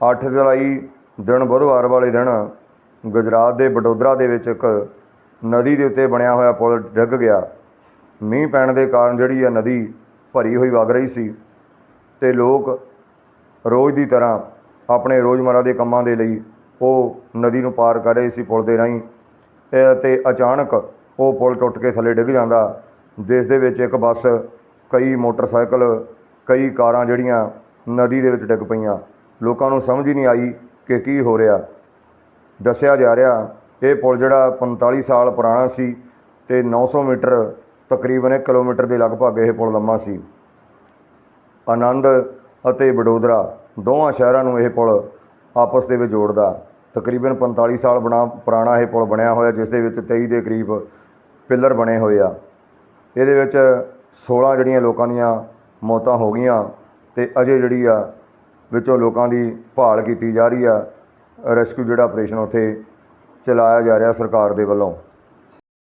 8 ਜੁਲਾਈ ਦਿਨ ਬੁੱਧਵਾਰ ਵਾਲੇ ਦਿਨ ਗੁਜਰਾਤ ਦੇ ਵਡੋਦਰਾ ਦੇ ਵਿੱਚ ਇੱਕ ਨਦੀ ਦੇ ਉੱਤੇ ਬਣਿਆ ਹੋਇਆ ਪੁਲ ਡਿੱਗ ਗਿਆ। ਮੀਂਹ ਪੈਣ ਦੇ ਕਾਰਨ ਜਿਹੜੀ ਆ ਨਦੀ ਭਰੀ ਹੋਈ ਵਗ ਰਹੀ ਸੀ ਤੇ ਲੋਕ ਰੋਜ਼ ਦੀ ਤਰ੍ਹਾਂ ਆਪਣੇ ਰੋਜ਼ਮਰਰਾ ਦੇ ਕੰਮਾਂ ਦੇ ਲਈ ਉਹ ਨਦੀ ਨੂੰ ਪਾਰ ਕਰ ਰਹੇ ਸੀ ਪੁਲ ਦੇ ਰਾਹੀਂ ਇਹ ਤੇ ਅਚਾਨਕ ਉਹ ਪੁਲ ਟੁੱਟ ਕੇ ਥੱਲੇ ਡਿੱਗ ਜਾਂਦਾ। ਜਿਸ ਦੇ ਵਿੱਚ ਇੱਕ ਬੱਸ, ਕਈ ਮੋਟਰਸਾਈਕਲ, ਕਈ ਕਾਰਾਂ ਜਿਹੜੀਆਂ ਨਦੀ ਦੇ ਵਿੱਚ ਡਿੱਗ ਪਈਆਂ। ਲੋਕਾਂ ਨੂੰ ਸਮਝ ਹੀ ਨਹੀਂ ਆਈ ਕਿ ਕੀ ਹੋ ਰਿਹਾ। ਦੱਸਿਆ ਜਾ ਰਿਹਾ, ਇਹ ਪੁਲ ਜਿਹੜਾ 45 ਸਾਲ ਪੁਰਾਣਾ ਸੀ ਤੇ 900 ਮੀਟਰ ਤਕਰੀਬਨ 1 ਕਿਲੋਮੀਟਰ ਦੇ ਲਗਭਗ ਇਹ ਪੁਲ ਲੰਮਾ ਸੀ। ਆਨੰਦ ਅਤੇ ਵਡੋਦਰਾ ਦੋਵਾਂ ਸ਼ਹਿਰਾਂ ਨੂੰ ਇਹ ਪੁਲ ਆਪਸ ਦੇ ਵਿੱਚ ਜੋੜਦਾ। ਤਕਰੀਬਨ 45 ਸਾਲ ਬਣਾ ਪੁਰਾਣਾ ਇਹ ਪੁਲ ਬਣਿਆ ਹੋਇਆ, ਜਿਸ ਦੇ ਵਿੱਚ 23 ਦੇ ਕਰੀਬ ਪਿੱਲਰ ਬਣੇ ਹੋਏ ਆ। ਇਹਦੇ ਵਿੱਚ 16 ਜਿਹੜੀਆਂ ਲੋਕਾਂ ਦੀਆਂ ਮੌਤਾਂ ਹੋ ਗਈਆਂ ਤੇ ਅਜੇ ਜਿਹੜੀ ਆ ਵਿੱਚੋਂ ਲੋਕਾਂ ਦੀ ਭਾਲ ਕੀਤੀ ਜਾ ਰਹੀ ਆ। ਰੈਸਕਿਊ ਜਿਹੜਾ ਆਪਰੇਸ਼ਨ ਉੱਥੇ ਚਲਾਇਆ ਜਾ ਰਿਹਾ ਸਰਕਾਰ ਦੇ ਵੱਲੋਂ।